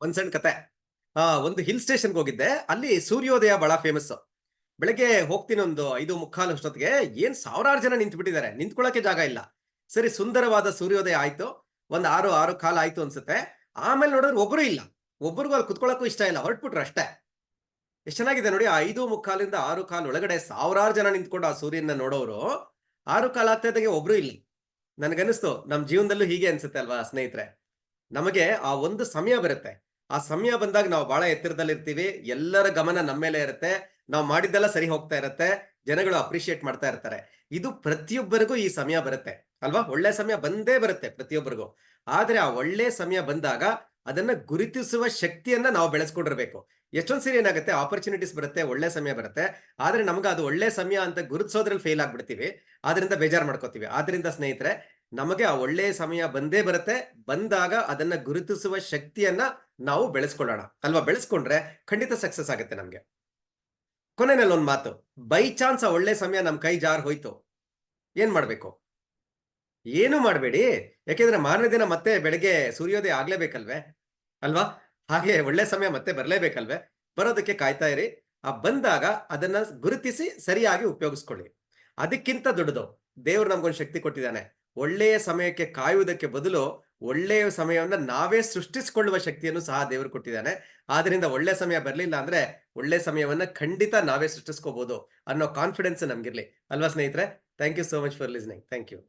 ಒಂದ್ ಸಣ್ಣ ಕತೆ. ಆ, ಒಂದು ಹಿಲ್ ಸ್ಟೇಷನ್ಗೆ ಹೋಗಿದ್ದೆ. ಅಲ್ಲಿ ಸೂರ್ಯೋದಯ ಬಹಳ ಫೇಮಸ್ ಬೆಳಗ್ಗೆ ಹೋಗ್ತೀನಿ ಒಂದು ಐದು ಮುಕ್ಕಾಲು ಅಷ್ಟೊತ್ತಿಗೆ ಏನ್ ಸಾವಿರಾರು ಜನ ನಿಂತು ಬಿಟ್ಟಿದ್ದಾರೆ ನಿಂತ್ಕೊಳ್ಳೋಕೆ ಜಾಗ ಇಲ್ಲ. ಸರಿ, ಸುಂದರವಾದ ಸೂರ್ಯೋದಯ ಆಯ್ತು. ಒಂದ್ ಆರು ಆರು ಕಾಲ ಆಯ್ತು ಅನ್ಸುತ್ತೆ. ಆಮೇಲೆ ನೋಡಿದ್ರೆ ಒಬ್ರು ಇಲ್ಲ. ಒಬ್ರಿಗೂ ಅಲ್ಲಿ ಕುತ್ಕೊಳ್ಳೋಕ್ಕೂ ಇಷ್ಟ ಇಲ್ಲ. ಹೊರಟ್ಬಿಟ್ರು ಅಷ್ಟೇ. ಎಷ್ಟು ಚೆನ್ನಾಗಿದೆ ನೋಡಿ, ಆ ಐದು ಮುಕ್ಕಾಲಿಂದ ಆರು ಕಾಲ್ ಒಳಗಡೆ ಸಾವಿರಾರು ಜನ ನಿಂತ್ಕೊಂಡು ಆ ಸೂರ್ಯನ ನೋಡೋರು. ಆರು ಕಾಲ ಆಗ್ತಿದ್ದಾಗೆ ಒಬ್ರು ಇಲ್ಲ. ನನಗನ್ನಿಸ್ತು, ನಮ್ ಜೀವನದಲ್ಲೂ ಹೀಗೆ ಅನ್ಸುತ್ತೆ ಅಲ್ವಾ ಸ್ನೇಹಿತರೆ? ನಮಗೆ ಆ ಒಂದು ಸಮಯ ಬರುತ್ತೆ. ಆ ಸಮಯ ಬಂದಾಗ ನಾವು ಬಹಳ ಎತ್ತರದಲ್ಲಿ ಇರ್ತೀವಿ ಎಲ್ಲರ ಗಮನ ನಮ್ಮ ಮೇಲೆ ಇರುತ್ತೆ. ನಾವು ಮಾಡಿದ್ದೆಲ್ಲ ಸರಿ ಹೋಗ್ತಾ ಇರುತ್ತೆ. ಜನಗಳು ಅಪ್ರಿಶಿಯೇಟ್ ಮಾಡ್ತಾ ಇರ್ತಾರೆ. ಇದು ಪ್ರತಿಯೊಬ್ಬರಿಗೂ ಈ ಸಮಯ ಬರುತ್ತೆ. ಅಲ್ವಾ? ಒಳ್ಳೆ ಸಮಯ ಬಂದೇ ಬರುತ್ತೆ ಪ್ರತಿಯೊಬ್ಬರಿಗೂ. ಆದ್ರೆ ಆ ಒಳ್ಳೆ ಸಮಯ ಬಂದಾಗ ಅದನ್ನ ಗುರುತಿಸುವ ಶಕ್ತಿಯನ್ನ ನಾವು ಬೆಳೆಸ್ಕೊಂಡಿರ್ಬೇಕು. ಎಷ್ಟೊಂದ್ ಸರಿ ಏನಾಗುತ್ತೆ? ಆಪರ್ಚುನಿಟೀಸ್ ಬರುತ್ತೆ, ಒಳ್ಳೆ ಸಮಯ ಬರುತ್ತೆ. ಆದ್ರೆ ನಮ್ಗೆ ಅದು ಒಳ್ಳೆ ಸಮಯ ಅಂತ ಗುರುತಿಸೋದ್ರಲ್ಲಿ ಫೇಲ್ ಆಗ್ಬಿಡ್ತೀವಿ. ಆದ್ರಿಂದ ಬೇಜಾರ್ ಮಾಡ್ಕೋತೀವಿ. ಆದ್ರಿಂದ ಸ್ನೇಹಿತರೆ ನಮಗೆ ಆ ಒಳ್ಳೆ ಸಮಯ ಬಂದೇ ಬರುತ್ತೆ. ಬಂದಾಗ ಅದನ್ನ ಗುರುತಿಸುವ ಶಕ್ತಿಯನ್ನ ನಾವು ಬೆಳೆಸ್ಕೊಳ್ಳೋಣ. ಅಲ್ವಾ? ಬೆಳೆಸ್ಕೊಂಡ್ರೆ ಖಂಡಿತ ಸಕ್ಸಸ್ ಆಗುತ್ತೆ ನಮ್ಗೆ. ಕೊನೆಯಲ್ಲಿ ಒಂದ್ ಮಾತು. ಬೈ ಚಾನ್ಸ್ ಆ ಒಳ್ಳೆ ಸಮಯ ನಮ್ ಕೈ ಜಾರ್ ಹೋಯ್ತು. ಏನ್ ಮಾಡ್ಬೇಕು? ಏನು ಮಾಡಬೇಡಿ. ಯಾಕೆಂದ್ರೆ ಮಾರನೇ ದಿನ ಮತ್ತೆ ಬೆಳಗ್ಗೆ ಸೂರ್ಯೋದಯ ಆಗ್ಲೇಬೇಕಲ್ವೇ? ಅಲ್ವಾ? ಹಾಗೆ ಒಳ್ಳೆ ಸಮಯ ಮತ್ತೆ ಬರ್ಲೇಬೇಕಲ್ವೇ? ಬರೋದಕ್ಕೆ ಕಾಯ್ತಾ ಇರಿ. ಆ ಬಂದಾಗ ಅದನ್ನ ಗುರುತಿಸಿ ಸರಿಯಾಗಿ ಉಪಯೋಗಿಸ್ಕೊಳ್ಳಿ. ಅದಕ್ಕಿಂತ ದೊಡ್ಡದು. ದೇವ್ರು ನಮ್ಗೊಂದು ಶಕ್ತಿ ಕೊಟ್ಟಿದ್ದಾನೆ. ಒಳ್ಳೆಯ ಸಮಯಕ್ಕೆ ಕಾಯುವುದಕ್ಕೆ ಬದಲು ಒಳ್ಳೆಯ ಸಮಯವನ್ನ ನಾವೇ ಸೃಷ್ಟಿಸಿಕೊಳ್ಳುವ ಶಕ್ತಿಯನ್ನು ಸಹ ದೇವರು ಕೊಟ್ಟಿದ್ದಾನೆ. ಆದ್ರಿಂದ ಒಳ್ಳೆ ಸಮಯ ಬರಲಿಲ್ಲ ಅಂದ್ರೆ ಒಳ್ಳೆ ಸಮಯವನ್ನ ಖಂಡಿತ ನಾವೇ ಸೃಷ್ಟಿಸ್ಕೋಬಹುದು ಅನ್ನೋ ಕಾನ್ಫಿಡೆನ್ಸ್ ನಮ್ಗಿರ್ಲಿ. ಅಲ್ವಾ ಸ್ನೇಹಿತರೆ? Thank you so much for listening thank you